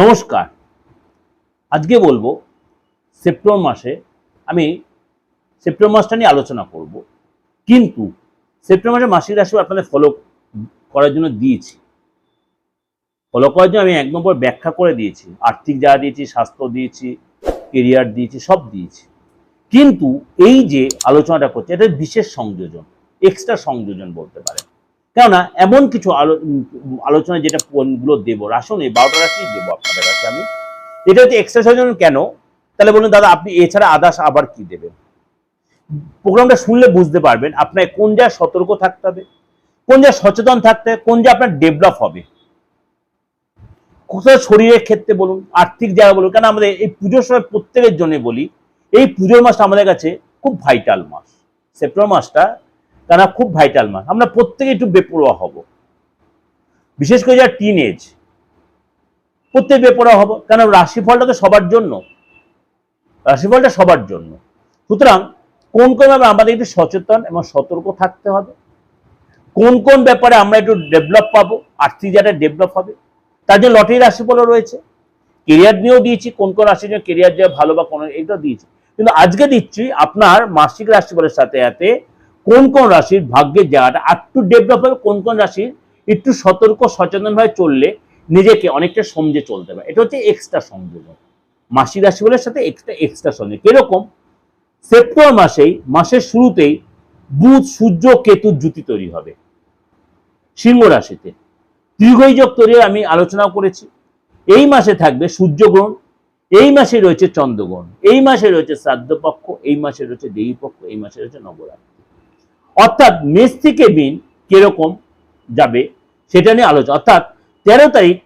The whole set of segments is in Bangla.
নমস্কার। আজকে বলব, সেপ্টেম্বর মাসে আমি সেপ্টেম্বর মাসটা নিয়ে আলোচনা করব। কিন্তু সেপ্টেম্বর মাসে মাসিক রাশি আপনাদের ফলো করার জন্য দিয়েছি। ফলো করার জন্য আমি এক নম্বর ব্যাখ্যা করে দিয়েছি। আর্থিক যা দিয়েছি, স্বাস্থ্য দিয়েছি কেরিয়ার দিয়েছি, সব দিয়েছি। কিন্তু এই যে আলোচনাটা করছে, এটা বিশেষ সংযোজন এক্সট্রা সংযোজন বলতে পারেন। কেননা, এমন কিছু আলো আলোচনা যেটা পয়েন্টগুলো দেবো রাশনে বারোটা রাশি দেবো আপনাদের কাছে আমি। এটা হচ্ছে এক্সট্রা সংযোজন কেন? তাহলে বলুন, দাদা, আপনি এছাড়া আদার্স আবার কি দেবেন? প্রোগ্রামটা শুনলে বুঝতে পারবেন আপনার কোন জায়গায় সতর্ক থাকতে হবে, কোন জায়গায় সচেতন থাকতে হবে, কোন জায়গায় আপনার ডেভেলপ হবে। কোথাও শরীরের ক্ষেত্রে বলুন, আর্থিক জায়গা বলুন কেন আমাদের এই পুজোর সময় প্রত্যেকের জন্য বলি, এই পুজোর মাসটা আমাদের কাছে খুব ভাইটাল মাস। সেপ্টেম্বর মাসটা কেন খুব ভাইটাল মাস। আমরা প্রত্যেকে একটু বেপরোয়া হব। বিশেষ করে যারা টিন এজ প্রত্যেক বেপরোয়া হব। কেন? রাশিফলটা তো সবার জন্য। রাশিফলটা সবার জন্য। সুতরাং কোন কোন ব্যাপারে আমাদের একটু সচেতন এবং সতর্ক থাকতে হবে। কোন কোন ব্যাপারে আমরা একটু ডেভেলপ পাবো। আর্থিক জায়গাটা ডেভেলপ হবে। তার জন্য লটারি রাশিফলও রয়েছে। কেরিয়ার নিয়েও দিয়েছি। কোন কোন রাশির জন্য কেরিয়ার যে ভালো বা কোন এটা দিয়েছি। কিন্তু আজকে দিচ্ছি আপনার মাসিক রাশিফলের সাথে সাথে কোন কোন রাশির ভাগ্যের জায়গাটা একটু ডেভেলপ হবে, কোন কোন রাশির একটু সতর্ক সচেতনভাবে চললে নিজেকে অনেকটা সমঝে চলতে পারে। এটা হচ্ছে এক্সট্রা সংযোজন। মাসিক রাশিফলের সাথে এক্সট্রা এক্সট্রা সংযোগ কীরকম? সেপ্টেম্বর মাসেই, মাসের শুরুতেই বুধ, সূর্য, কেতুর জুতি তৈরি হবে। সিংহ রাশিতে। দীর্ঘই যোগ তৈরি আমি আলোচনা করেছি। এই মাসে থাকবে সূর্যগ্রহণ, এই মাসে রয়েছে চন্দ্রগ্রহণ, এই মাসে রয়েছে শ্রাদ্ধ পক্ষ এই মাসে রয়েছে দেবী পক্ষ এই মাসে রয়েছে নবরাত্রি। অর্থাৎ মেষ থেকে মিন কীরকম যাবে সেটা নিয়ে আলোচনা। অর্থাৎ তেরো তারিখ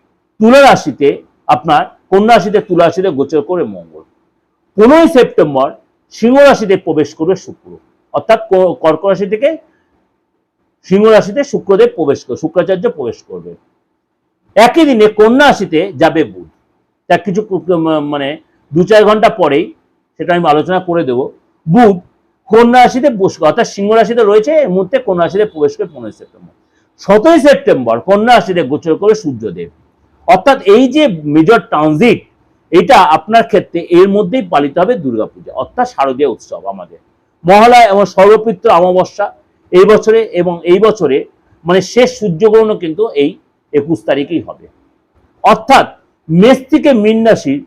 তুলা রাশিতে আপনার কন্যা রাশিতে? তুলা গোচর করে মঙ্গল। পনেরোই সেপ্টেম্বর সিংহ প্রবেশ করবে শুক্র। অর্থাৎ কর্ক রাশি থেকে সিংহ শুক্রদেব প্রবেশ করবে শুক্রাচার্য প্রবেশ করবে। একই দিনে কন্যা যাবে বুধ। তার কিছু মানে দু চার ঘণ্টা পরেই সেটা আমি আলোচনা করে দেব। বুধ কন্যা রাশিতে অর্থাৎ সিংহ রাশিতে রয়েছে, এই মুহূর্তে কন্যা রাশিতে প্রবেশ করে পনেরোই সেপ্টেম্বর। সতেরোই সেপ্টেম্বর কন্যা রাশিতে গোচর করে সূর্যদেব। অর্থাৎ এই যে মেজর ট্রানজিট এটা আপনার ক্ষেত্রে এর মধ্যেই পালিত হবে দুর্গাপূজা, অর্থাৎ শারদীয় উৎসব আমাদের। মহালয়া এবং সর্বপিত্র অমাবস্যা, এই বছরে এবং এই বছরে মানে শেষ সূর্যগ্রহণও কিন্তু এই একুশ তারিখেই হবে। অর্থাৎ মেষ থেকে মীন রাশির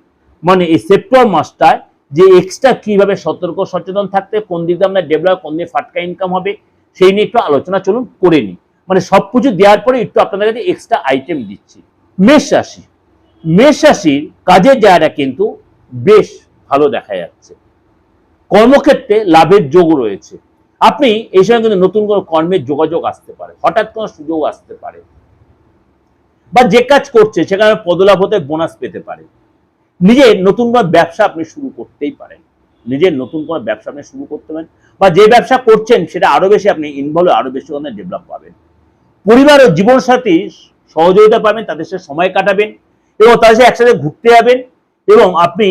মানে এই সেপ্টেম্বর মাসটায় যে এক্সট্রা কীভাবে সতর্ক, সচেতন থাকতে, কোন দিকে আমরা ডেভেলপ কোন দিকে ফাটকা ইনকাম হবে, সেই নিয়ে একটু আলোচনা চলুন, করে নিই। মানে সব কিছু দেওয়ার পরে একটু আপনাদের কাছে এক্সট্রা আইটেম দিচ্ছি। মেষ রাশি। মেষ রাশির কাজের জায়গাটা কিন্তু বেশ ভালো দেখা যাচ্ছে। কর্মক্ষেত্রে লাভের যোগ রয়েছে। আপনি এই সময় কিন্তু নতুন কোনো কর্মের যোগাযোগ আসতে পারে, হঠাৎ কোনো সুযোগ আসতে পারে। বা যে কাজ করছে, সেখানে পদলাভ হতে বোনাস পেতে পারে। নিজের নতুন কোনো ব্যবসা আপনি শুরু করতেই পারেন। নিজের নতুন কোনো ব্যবসা আপনি শুরু করতে পারেন বা যে ব্যবসা করছেন সেটা আরও বেশি আপনি ইনভলভ আরও বেশি ওখানে ডেভেলপ পাবেন। পরিবার ও জীবনসাথী সহযোগিতা পাবেন, তাদের সাথে সময় কাটাবেন এবং তাদের সাথে একসাথে ঘুরতে যাবেন এবং আপনি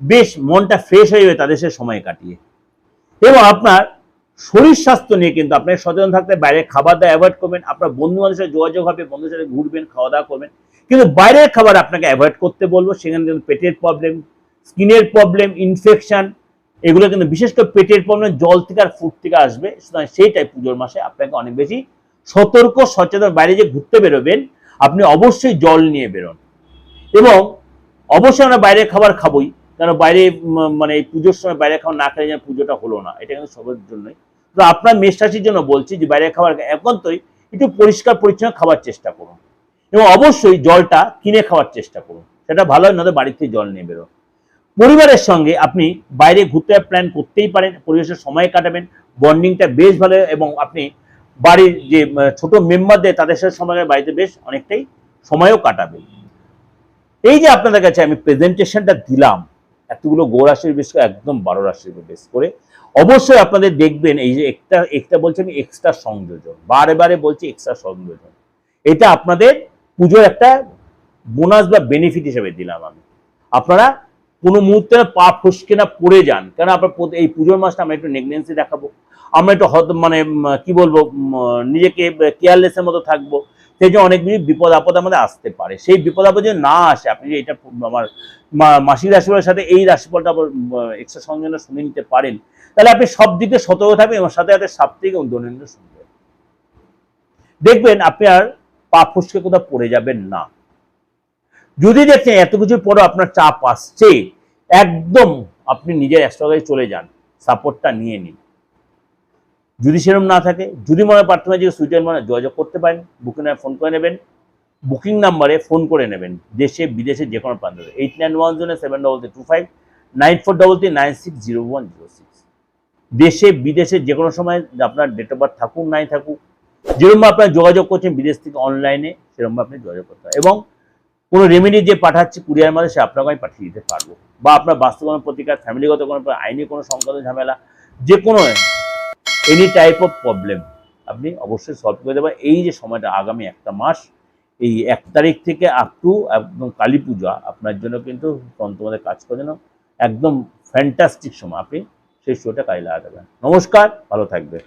বেশ মনটা ফ্রেশ হয়ে যাবে তাদের সাথে সময় কাটিয়ে। এবং আপনার শরীর স্বাস্থ্য নিয়ে কিন্তু আপনাকে সচেতন থাকতে, বাইরে খাবার দাওয়া অ্যাভয়েড করবেন, আপনার বন্ধু বান্ধবের সাথে যোগাযোগ হবে, বন্ধুদের সাথে ঘুরবেন, খাওয়া দাওয়া করবেন। কিন্তু বাইরের খাবার আপনাকে অ্যাভয়েড করতে বলব, সেখানে কিন্তু পেটের প্রবলেম স্কিনের প্রবলেম ইনফেকশন এগুলো কিন্তু বিশেষ করে পেটের প্রবলেম জল থেকে আর ফুড থেকে আসবে। সুতরাং সেইটাই পুজোর মাসে আপনাকে অনেক বেশি সতর্ক, সচেতন বাইরে যে ঘুরতে বেরোবেন, আপনি অবশ্যই জল নিয়ে বেরোন। এবং অবশ্যই আমরা বাইরের খাবার খাবোই কারণ বাইরে মানে এই পুজোর সময় বাইরে খাবার না খেলে যেন পুজোটা হলো না, এটা কিন্তু সবার জন্যই। তো আপনার মেষ রাশির জন্য বলছি যে বাইরের খাবার একান্তই একটু পরিষ্কার পরিচ্ছন্ন খাওয়ার চেষ্টা করুন। এবং অবশ্যই জলটা কিনে খাওয়ার চেষ্টা করুন। সেটা ভালো হয় নয়তো বাড়ি থেকে জল নিয়ে বেরো। পরিবারের সঙ্গে আপনি বাইরে ঘুরতে প্ল্যান করতেই পারেন পরিবেশের সময় কাটাবেন বন্ডিংটা বেশ ভালো এবং আপনি বাড়ির যে ছোট মেম্বারদের তাদের সাথে সময় বাড়িতে বেশ অনেকটাই সময়ও কাটাবেন। এই যে আপনাদের কাছে আমি প্রেজেন্টেশনটা দিলাম, এতগুলো গো রাশির বেশ একদম বারো রাশির বেশ করে, অবশ্যই আপনাদের দেখবেন এই যে একটা একটা বলছি আমি এক্সট্রা সংযোজন। বারে বারে বলছি এক্সট্রা সংযোজন। এটা আপনাদের পুজোর একটা বোনাস বা বেনিফিট হিসেবে দিলাম আমি। আপনারা কোনো মুহূর্তে পা ফসকে না পড়ে যান। কারণ আপনার এই পুজোর মাসটা আমরা একটু নেগনেন্সি দেখাবো। আমরা একটু হত মানে কি বলব নিজেকে কেয়ারলেসের মতো থাকব। সেই জন্য অনেক বেশি বিপদ আপদ আমাদের আসতে পারে। সেই বিপদ আপদ যদি না আসে, আপনি যে এটা আমার মাসিক রাশিফলের সাথে এই রাশিফলটা এক্সট্রা সংযোজন শুনে নিতে পারেন, তাহলে আপনি সব দিকে সতর্ক থাকবেন এবং সাথে সাথে সাপ্তাহিক এবং দৈনন্দিন শুনবেন দেখবেন আপনি আর পা ফুসকে কোথাও পড়ে যাবেন না। যদি দেখছেন এত কিছুর পরও আপনার চাপ আসছে, একদম আপনি নিজের অ্যাস্ট্রোলজি চলে যান, সাপোর্টটা নিয়ে নিন। যদি সেরকম না থাকে, যদি মনে হয় প্রার্থনা যে সুইটের মনে যোগাযোগ করতে পারেন, বুকিং নাম্বার ফোন করে নেবেন, বুকিং নাম্বারে ফোন করে নেবেন, দেশে, বিদেশে যে কোনো প্রান্ত eight nine one zero seven double three two five nine four double three nine six zero one zero six দেশে, বিদেশে যে কোনো সময় আপনার ডেট অফ বার্থ থাকুক, নাই থাকুক যেরকম আপনার যোগাযোগ করছেন বিদেশ থেকে অনলাইনে সেরকম আপনি যোগাযোগ করতে পারেন। এবং কোনো রেমেডি যে পাঠাচ্ছে কুরিয়ার মাধ্যমে, সে আপনাকে আমি পাঠিয়ে দিতে পারব। বা আপনার বাস্তব কোনো প্রতিকার ফ্যামিলিগত কোনো আইনি কোনো সংক্রান্ত ঝামেলা, যে কোনো এনি টাইপ অফ প্রবলেম আপনি অবশ্যই সলভ করে দেবেন। এই যে সময়টা, আগামী একটা মাস, এই এক তারিখ থেকে আপ টু একদম কালী পূজা, আপনার জন্য কিন্তু তন্ত্রমাদের কাজ করে জন্য একদম ফ্যান্টাস্টিক সময়। আপনি সেই শোটা কাজে লাগাতে পারেন। নমস্কার, ভালো থাকবে